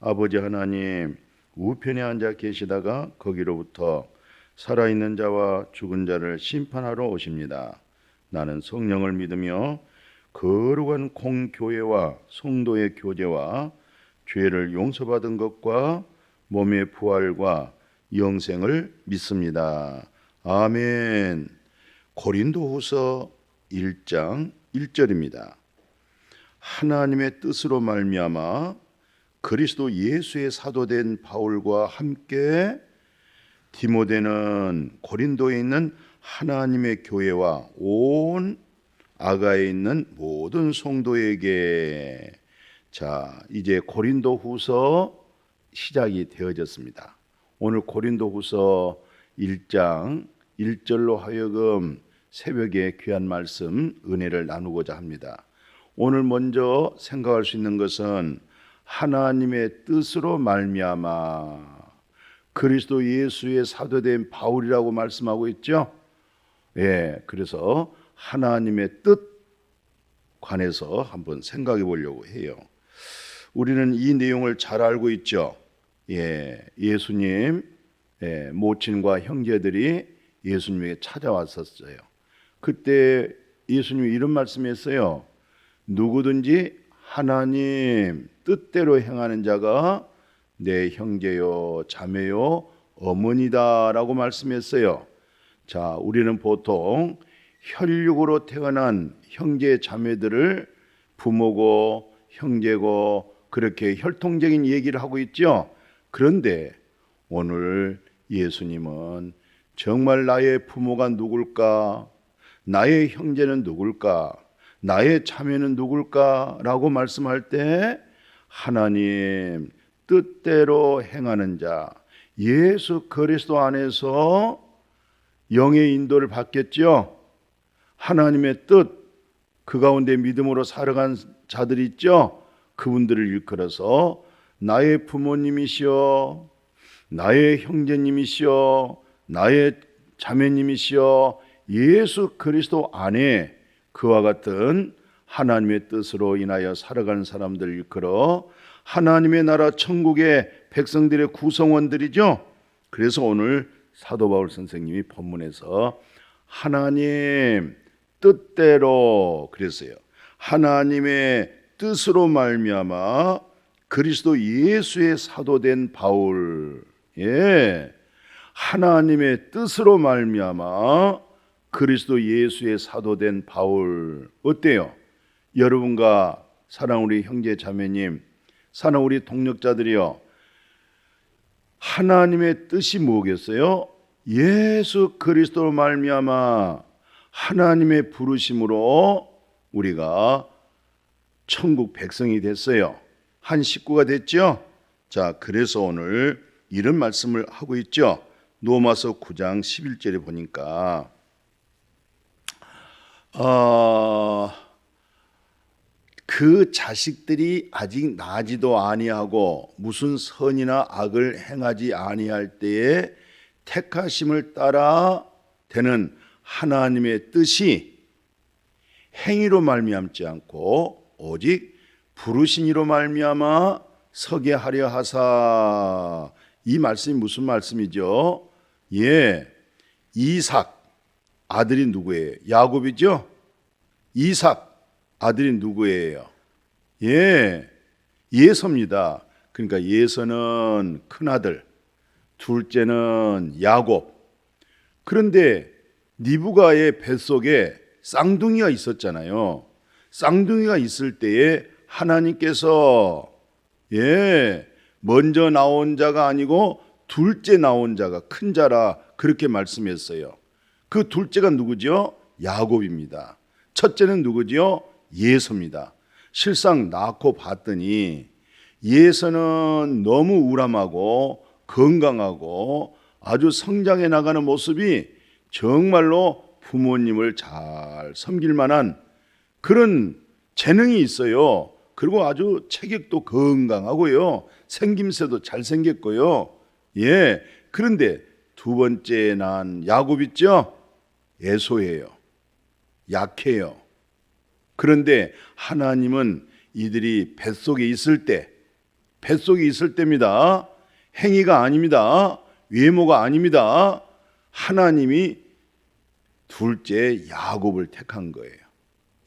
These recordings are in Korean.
아버지 하나님 우편에 앉아 계시다가 거기로부터 살아있는 자와 죽은 자를 심판하러 오십니다. 나는 성령을 믿으며 거룩한 공교회와 성도의 교제와 죄를 용서받은 것과 몸의 부활과 영생을 믿습니다. 아멘. 고린도후서 1장 1절입니다. 하나님의 뜻으로 말미암아 그리스도 예수의 사도된 바울과 함께 디모데는 고린도에 있는 하나님의 교회와 온 아가에 있는 모든 성도에게 자 이제 고린도 후서 시작이 되어졌습니다. 오늘 고린도 후서 1장 1절로 하여금 새벽에 귀한 말씀 은혜를 나누고자 합니다. 오늘 먼저 생각할 수 있는 것은 하나님의 뜻으로 말미암아 그리스도 예수의 사도된 바울이라고 말씀하고 있죠. 예, 그래서 하나님의 뜻 관해서 한번 생각해 보려고 해요. 우리는 이 내용을 잘 알고 있죠. 예, 예수님 예, 모친과 형제들이 예수님에게 찾아왔었어요. 그때 예수님이 이런 말씀했어요. 누구든지 하나님 뜻대로 행하는 자가 내 형제요, 자매요, 어머니다라고 말씀했어요. 자, 우리는 보통 혈육으로 태어난 형제 자매들을 부모고 형제고 그렇게 혈통적인 얘기를 하고 있죠. 그런데 오늘 예수님은 정말 나의 부모가 누굴까? 나의 형제는 누굴까? 나의 자매는 누굴까 라고 말씀할 때 하나님 뜻대로 행하는 자 예수 그리스도 안에서 영의 인도를 받겠죠. 하나님의 뜻 그 가운데 믿음으로 살아간 자들 있죠. 그분들을 일컬어서 나의 부모님이시여 나의 형제님이시여 나의 자매님이시여 예수 그리스도 안에 그와 같은 하나님의 뜻으로 인하여 살아가는 사람들 일컬어 하나님의 나라 천국의 백성들의 구성원들이죠. 그래서 오늘 사도 바울 선생님이 본문에서 하나님 뜻대로 그랬어요. 하나님의 뜻으로 말미암아 그리스도 예수의 사도된 바울 예. 하나님의 뜻으로 말미암아 그리스도 예수의 사도된 바울 어때요? 여러분과 사랑 우리 형제 자매님, 사랑 우리 동력자들이요. 하나님의 뜻이 뭐겠어요? 예수 그리스도로 말미암아 하나님의 부르심으로 우리가 천국 백성이 됐어요. 한 식구가 됐죠? 자, 그래서 오늘 이런 말씀을 하고 있죠. 로마서 9장 11절에 보니까 어, 그 자식들이 아직 나지도 아니하고 무슨 선이나 악을 행하지 아니할 때에 택하심을 따라 되는 하나님의 뜻이 행위로 말미암지 않고 오직 부르신이로 말미암아 서게 하려 하사 이 말씀이 무슨 말씀이죠? 예, 이삭 아들이 누구예요? 야곱이죠? 이삭 아들이 누구예요? 예, 예서입니다. 그러니까 예서는 큰 아들, 둘째는 야곱. 그런데 니부가의 뱃속에 쌍둥이가 있었잖아요. 쌍둥이가 있을 때에 하나님께서 예, 먼저 나온 자가 아니고 둘째 나온 자가 큰 자라 그렇게 말씀했어요. 그 둘째가 누구죠? 야곱입니다. 첫째는 누구죠? 예서입니다. 실상 낳고 봤더니 예서는 너무 우람하고 건강하고 아주 성장해 나가는 모습이 정말로 부모님을 잘 섬길 만한 그런 재능이 있어요. 그리고 아주 체격도 건강하고요. 생김새도 잘생겼고요. 예. 그런데 두 번째 난 야곱 있죠? 애소해요. 약해요. 그런데 하나님은 이들이 뱃속에 있을 때, 뱃속에 있을 때입니다. 행위가 아닙니다. 외모가 아닙니다. 하나님이 둘째 야곱을 택한 거예요.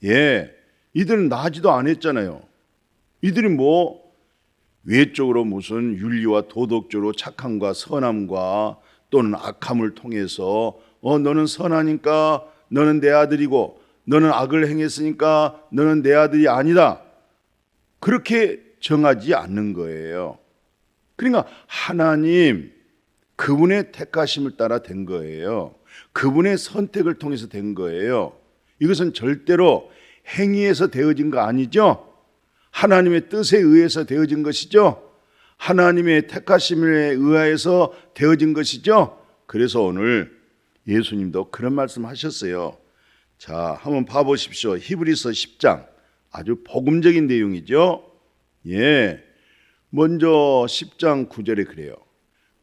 예. 이들은 나지도 않았잖아요. 이들이 뭐 외적으로 무슨 윤리와 도덕적으로 착함과 선함과 또는 악함을 통해서 어 너는 선하니까 너는 내 아들이고 너는 악을 행했으니까 너는 내 아들이 아니다. 그렇게 정하지 않는 거예요. 그러니까 하나님 그분의 택하심을 따라 된 거예요. 그분의 선택을 통해서 된 거예요. 이것은 절대로 행위에서 되어진 거 아니죠? 하나님의 뜻에 의해서 되어진 것이죠. 하나님의 택하심에 의하여서 되어진 것이죠. 그래서 오늘 예수님도 그런 말씀 하셨어요. 자, 한번 봐 보십시오. 히브리서 10장. 아주 복음적인 내용이죠. 예. 먼저 10장 9절에 그래요.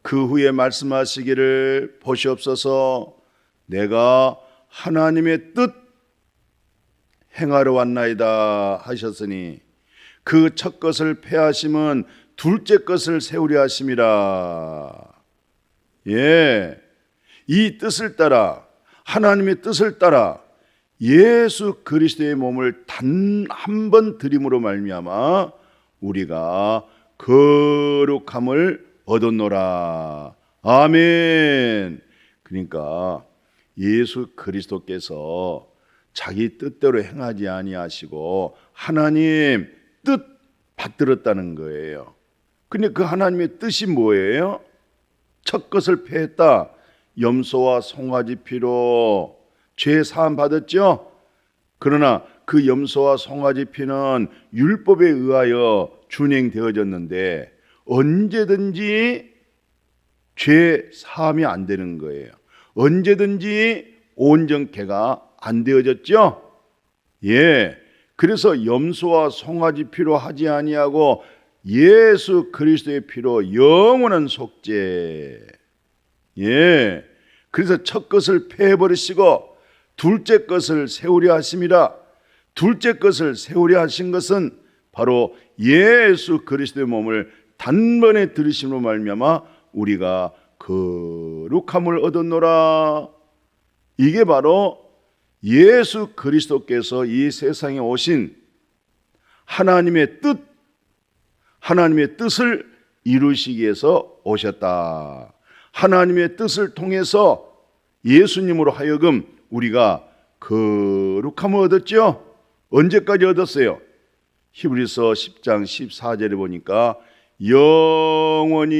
그 후에 말씀하시기를 보시옵소서 내가 하나님의 뜻 행하러 왔나이다 하셨으니 그 첫 것을 패하심은 둘째 것을 세우려 하심이라. 예. 이 뜻을 따라 하나님의 뜻을 따라 예수 그리스도의 몸을 단 한 번 드림으로 말미암아 우리가 거룩함을 얻었노라. 아멘. 그러니까 예수 그리스도께서 자기 뜻대로 행하지 아니하시고 하나님 뜻 받들었다는 거예요. 근데 그 하나님의 뜻이 뭐예요? 첫 것을 패했다. 염소와 송아지 피로 죄 사함 받았죠? 그러나 그 염소와 송아지 피는 율법에 의하여 준행되어졌는데 언제든지 죄 사함이 안 되는 거예요. 언제든지 온전케가 안 되어졌죠? 예. 그래서 염소와 송아지 피로 하지 아니하고 예수 그리스도의 피로 영원한 속죄. 예. 그래서 첫 것을 패해 버리시고 둘째 것을 세우려 하심이라. 둘째 것을 세우려 하신 것은 바로 예수 그리스도의 몸을 단번에 들으심으로 말미암아 우리가 거룩함을 얻었노라. 이게 바로 예수 그리스도께서 이 세상에 오신 하나님의 뜻, 하나님의 뜻을 이루시기 위해서 오셨다. 하나님의 뜻을 통해서 예수님으로 하여금 우리가 거룩함을 얻었죠. 언제까지 얻었어요? 히브리서 10장 14절에 보니까 영원히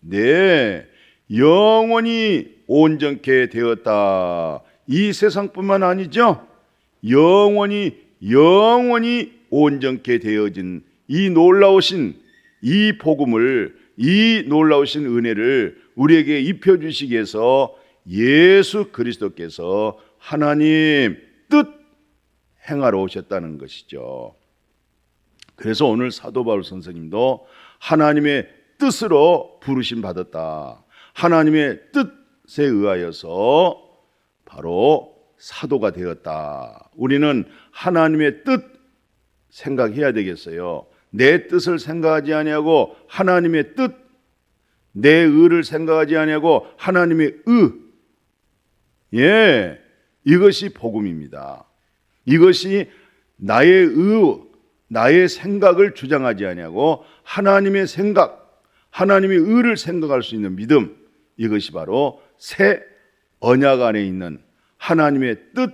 네 영원히 온전케 되었다. 이 세상뿐만 아니죠. 영원히 영원히 온전케 되어진 이 놀라우신 이 복음을 이 놀라우신 은혜를 우리에게 입혀 주시기 위해서 예수 그리스도께서 하나님 뜻 행하러 오셨다는 것이죠. 그래서 오늘 사도 바울 선생님도 하나님의 뜻으로 부르심 받았다. 하나님의 뜻에 의하여서 바로 사도가 되었다. 우리는 하나님의 뜻 생각해야 되겠어요. 내 뜻을 생각하지 아니하고 하나님의 뜻, 내 의를 생각하지 아니하고 하나님의 의. 예, 이것이 복음입니다. 이것이 나의 의, 나의 생각을 주장하지 아니하고 하나님의 생각, 하나님의 의를 생각할 수 있는 믿음. 이것이 바로 새 언약 안에 있는 하나님의 뜻,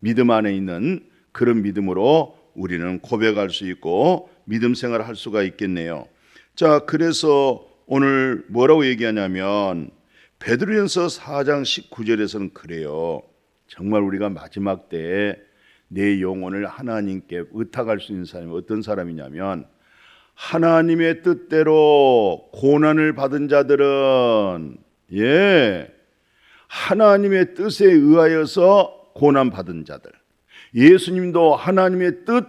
믿음 안에 있는 그런 믿음으로 우리는 고백할 수 있고 믿음 생활을 할 수가 있겠네요. 자, 그래서 오늘 뭐라고 얘기하냐면 베드로전서 4장 19절에서는 그래요. 정말 우리가 마지막 때내 영혼을 하나님께 의탁할 수 있는 사람이 어떤 사람이냐면 하나님의 뜻대로 고난을 받은 자들은 예 하나님의 뜻에 의하여서 고난 받은 자들 예수님도 하나님의 뜻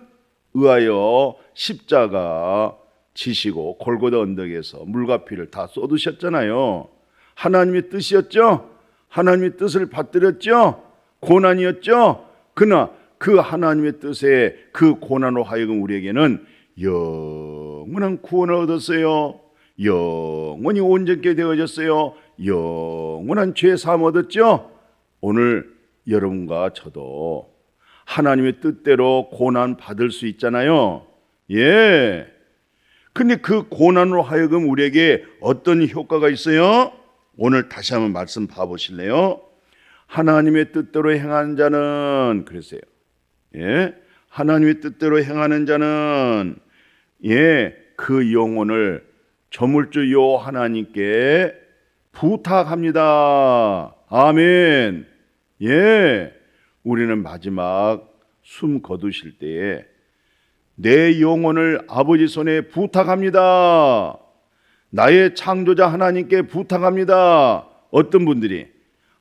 의하여 십자가 지시고 골고다 언덕에서 물과 피를 다 쏟으셨잖아요. 하나님의 뜻이었죠. 하나님의 뜻을 받들었죠. 고난이었죠. 그러나 그 하나님의 뜻에 그 고난으로 하여금 우리에게는 영원한 구원을 얻었어요. 영원히 온전케 되어졌어요. 영원한 죄 사함 얻었죠. 오늘 여러분과 저도 하나님의 뜻대로 고난 받을 수 있잖아요. 예. 근데 그 고난으로 하여금 우리에게 어떤 효과가 있어요? 오늘 다시 한번 말씀 봐보실래요? 하나님의 뜻대로 행하는 자는 그랬어요. 예, 하나님의 뜻대로 행하는 자는 예, 그 영혼을 저물주 요 하나님께 부탁합니다. 아멘. 예, 우리는 마지막 숨 거두실 때에 내 영혼을 아버지 손에 부탁합니다. 나의 창조자 하나님께 부탁합니다. 어떤 분들이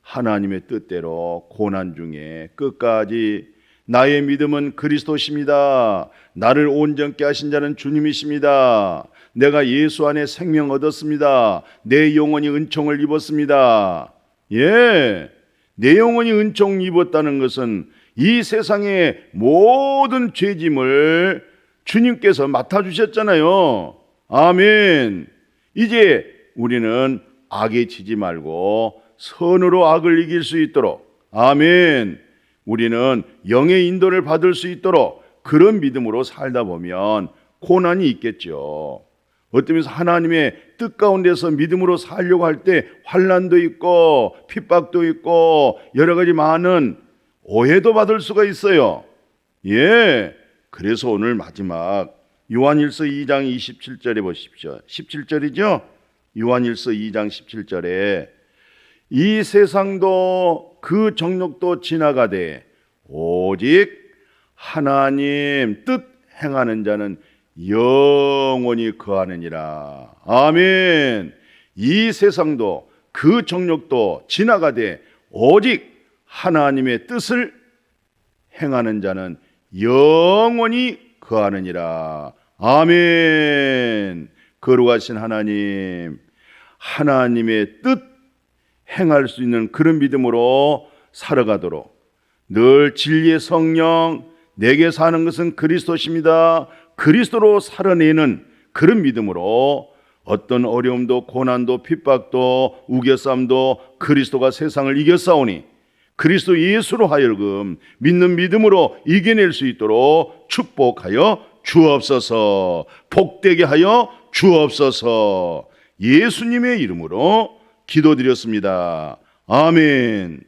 하나님의 뜻대로 고난 중에 끝까지 나의 믿음은 그리스도십니다. 나를 온전케 하신 자는 주님이십니다. 내가 예수 안에 생명 얻었습니다. 내 영혼이 은총을 입었습니다. 예. 내 영혼이 은총 입었다는 것은 이 세상의 모든 죄짐을 주님께서 맡아주셨잖아요. 아멘. 이제 우리는 악에 지지 말고 선으로 악을 이길 수 있도록 아멘. 우리는 영의 인도를 받을 수 있도록 그런 믿음으로 살다 보면 고난이 있겠죠. 어쩌면서 하나님의 뜻 가운데서 믿음으로 살려고 할 때 환란도 있고 핍박도 있고 여러 가지 많은 오해도 받을 수가 있어요. 예. 그래서 오늘 마지막 요한일서 2장 27절에 보십시오. 17절이죠? 요한일서 2장 17절에 이 세상도 그 정욕도 지나가되 오직 하나님 뜻 행하는 자는 영원히 거하느니라. 아멘. 이 세상도 그 정욕도 지나가되 오직 하나님의 뜻을 행하는 자는 영원히 거하느니라. 아멘. 거룩하신 하나님, 하나님의 뜻 행할 수 있는 그런 믿음으로 살아가도록 늘 진리의 성령 내게 사는 것은 그리스도십니다. 그리스도로 살아내는 그런 믿음으로 어떤 어려움도 고난도 핍박도 우겨쌈도 그리스도가 세상을 이겨싸우니 그리스도 예수로 하여금 믿는 믿음으로 이겨낼 수 있도록 축복하여 주옵소서 복되게 하여 주옵소서 예수님의 이름으로 기도드렸습니다. 아멘.